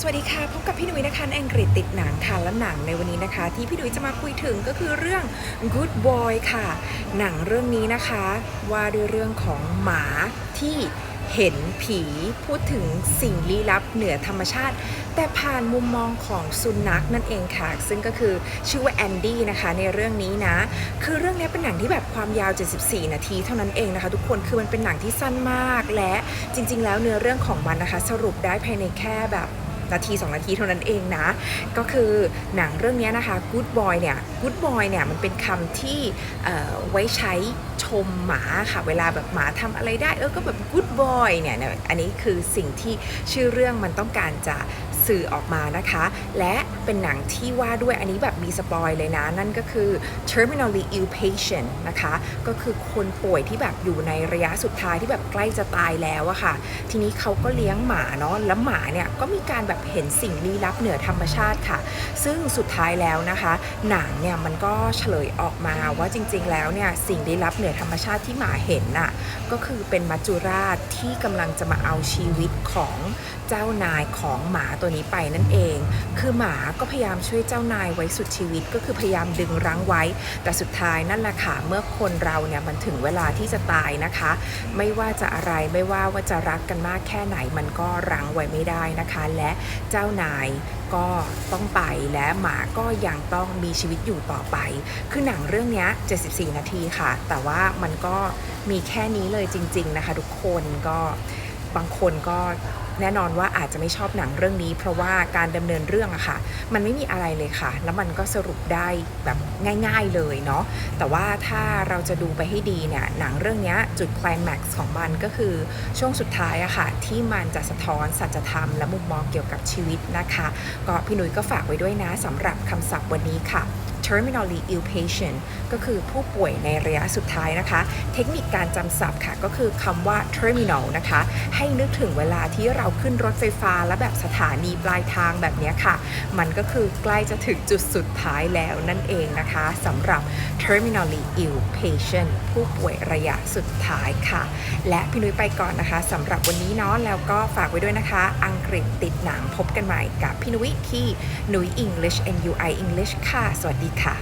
สวัสดีค่ะ พบกับพี่หนุ่ยนะคะแองกฤษติดหนังค่ะและหนังในวันนี้นะคะ ที่พี่หนุ่ยจะมาคุยถึงก็คือเรื่อง Good Boy ค่ะ หนังเรื่องนี้นะคะว่าด้วยเรื่องของหมาที่เห็นผีพูดถึงสิ่งลี้ลับเหนือธรรมชาติ แต่ผ่านมุมมองของสุนัขนั่นเองค่ะ ซึ่งก็คือชื่อว่าแอนดี้นะคะในเรื่องนี้นะ คือเรื่องนี้เป็นหนังที่แบบความยาว 74 นาทีเท่านั้นเองนะคะ ทุกคนคือมันเป็นหนังที่สั้นมากและจริง ๆ แล้วเนื้อเรื่องของมันนะคะ สรุปได้ภายในแค่แบบ นาที 2 นาทีเท่านั้นเองนะ ก็คือหนังเรื่องนี้นะคะ Good Boy เนี่ย Good Boy เนี่ยมันเป็นคำที่ไว้ใช้ชมหมาค่ะ เวลาแบบหมาทำอะไรได้ เออก็แบบ Good Boy เนี่ยเนี่ยอันนี้คือสิ่งที่ชื่อเรื่องมันต้องการจะ สื่อออกมานะคะ และเป็นหนังที่ว่าด้วยอันนี้แบบมีสปอยเลยนะ นั่นก็คือ terminally ill patient นะคะ ก็คือคนป่วยที่แบบอยู่ในระยะสุดท้ายที่แบบใกล้จะตายแล้วอะค่ะ ทีนี้เขาก็เลี้ยงหมาเนาะแล้วหมาเนี่ยก็มีการแบบเห็นสิ่งลี้ลับเหนือธรรมชาติค่ะ ซึ่งสุดท้ายแล้วนะคะ หนังเนี่ยมันก็เฉลยออกมาว่าจริง ๆ แล้วเนี่ยสิ่งลี้ลับเหนือธรรมชาติที่หมาเห็นน่ะก็คือเป็นมัจจุราชที่กำลังจะมาเอาชีวิตของเจ้านายของหมาตัวนี้ไปนั่นเอง คือหมาก็พยายามช่วยเจ้านายไว้สุดชีวิต ก็คือพยายามดึงรั้งไว้ แต่สุดท้ายนั่นแหละค่ะเมื่อคนเราเนี่ยมันถึงเวลาที่จะตายนะคะ ไม่ว่าจะอะไรไม่ว่าว่าจะรักกันมากแค่ไหนมันก็รั้งไว้ไม่ได้นะคะ และเจ้านายก็ต้องไปและหมาก็ยังต้องมีชีวิตอยู่ต่อไป คือหนังเรื่องนี้74 นาทีค่ะ แต่ว่ามันก็มีแค่นี้เลยจริง ๆ นะคะ ทุกคนก็บางคนก็ แน่นอนว่าอาจจะไม่ชอบหนังเรื่องนี้ เพราะว่าการดำเนินเรื่องอะค่ะ มันไม่มีอะไรเลยค่ะ แล้วมันก็สรุปได้แบบง่าย ๆเลยเนาะแต่ว่าถ้าเราจะดูไปให้ดีเนี่ยหนังเรื่องนี้จุดคลแม็กซ์ของมันก็คือช่วงสุดท้ายอะค่ะ ที่มันจะสะท้อนสัจธรรมและมุมมองเกี่ยวกับชีวิตนะคะ ก็พี่หนุ่ยก็ฝากไว้ด้วยนะสำหรับคำศัพท์วันนี้ค่ะ terminally ill patient ก็คือผู้ป่วยในระยะสุดท้ายนะคะ เทคนิคการจำศัพท์ค่ะ ก็คือคำว่า terminal นะคะ ให้นึกถึงเวลาที่เราขึ้นรถไฟฟ้าและแบบสถานีปลายทางแบบนี้ค่ะ มันก็คือใกล้จะถึงจุดสุดท้ายแล้วนั่นเองนะคะสำหรับ terminally ill patient ผู้ป่วยระยะสุดท้ายค่ะ และพี่นุ้ยไปก่อนนะคะสำหรับวันนี้เนาะแล้วก็ฝากไว้ด้วยนะคะ อังกฤษติดหนังพบกันใหม่กับพี่นุ้ยที่นุ้ย English NUI English ค่ะ สวัสดีค่ะ